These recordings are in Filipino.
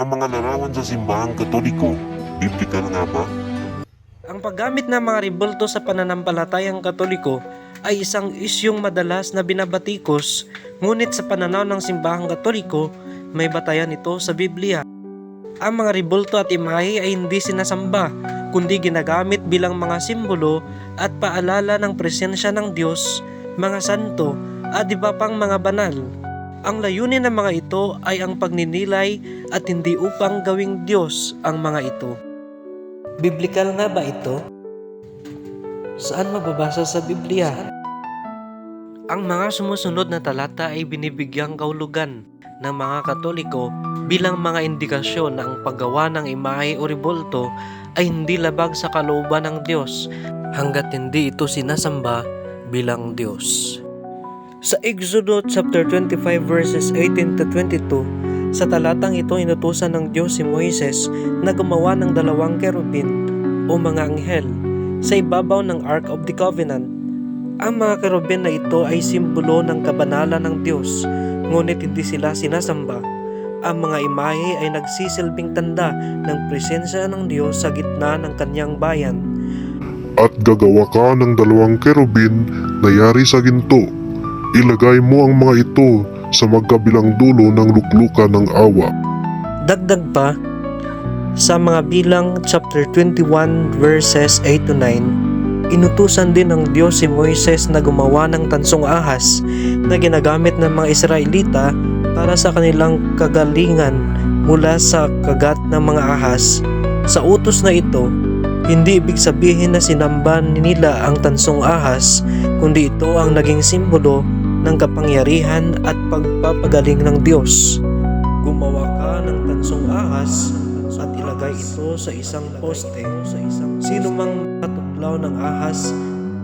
Ang mga larawan sa simbahang katoliko, biblikal nga ba? Ang paggamit ng mga rebulto sa pananampalatayang katoliko ay isang isyong madalas na binabatikos, ngunit sa pananaw ng simbahang katoliko, may batayan ito sa Biblia. Ang mga rebulto at imahe ay hindi sinasamba, kundi ginagamit bilang mga simbolo at paalala ng presensya ng Diyos, mga santo, at iba pang mga banal. Ang layunin ng mga ito ay ang pagninilay at hindi upang gawing Diyos ang mga ito. Biblikal nga ba ito? Saan mababasa sa Biblia? Ang mga sumusunod na talata ay binibigyang kaulugan ng mga Katoliko bilang mga indikasyon na ang paggawa ng imahe o rebulto ay hindi labag sa kalooban ng Diyos hanggat hindi ito sinasamba bilang Diyos. Sa Exodo chapter 25 verses 18 to 22, sa talatang ito inutusan ng Diyos si Moises na gumawa ng dalawang kerubin o mga anghel sa ibabaw ng Ark of the Covenant. Ang mga kerubin na ito ay simbolo ng kabanalan ng Diyos, ngunit hindi sila sinasamba. Ang mga imahe ay nagsisilbing tanda ng presensya ng Diyos sa gitna ng kanyang bayan. At gagawa ka ng dalawang kerubin na yari sa ginto. Ilagay mo ang mga ito sa magkabilang dulo ng luklukan ng awa. Dagdag pa, sa mga bilang chapter 21 verses 8 to 9, inutusan din ng Diyos si Moises na gumawa ng tansong ahas na ginagamit ng mga Israelita para sa kanilang kagalingan mula sa kagat ng mga ahas. Sa utos na ito, hindi ibig sabihin na sinamban nila ang tansong ahas, kundi ito ang naging simbolo ng kapangyarihan at pagpapagaling ng Diyos. Gumawa ka ng tansong ahas at ilagay ito sa isang poste. Sino mang natuklaw ng ahas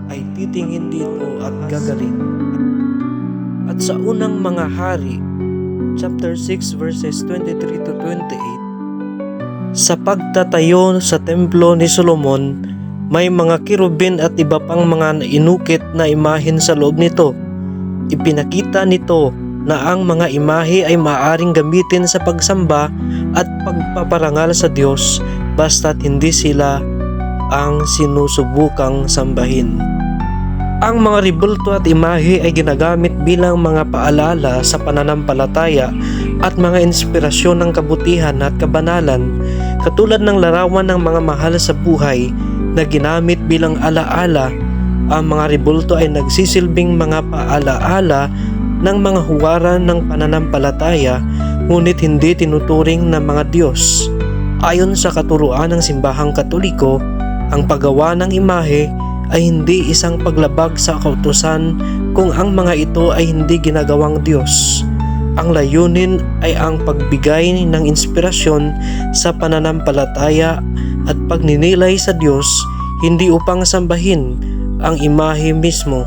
ay titingin dito at gagaling. At sa unang mga hari, chapter 6 verses 23 to 28, sa pagtatayo sa templo ni Solomon, may mga kirubin at iba pang mga inukit na imahin sa loob nito. Ipinakita nito na ang mga imahe ay maaaring gamitin sa pagsamba at pagpaparangal sa Diyos basta't hindi sila ang sinusubukang sambahin. Ang mga rebulto at imahe ay ginagamit bilang mga paalala sa pananampalataya at mga inspirasyon ng kabutihan at kabanalan katulad ng larawan ng mga mahal sa buhay na ginamit bilang alaala ang mga rebulto ay nagsisilbing mga paalaala ng mga huwaran ng pananampalataya ngunit hindi tinuturing na mga Diyos. Ayon sa katuruan ng simbahang katoliko, ang paggawa ng imahe ay hindi isang paglabag sa kautusan kung ang mga ito ay hindi ginagawang Diyos. Ang layunin ay ang pagbigay ng inspirasyon sa pananampalataya at pagninilay sa Diyos hindi upang sambahin ang imahe mismo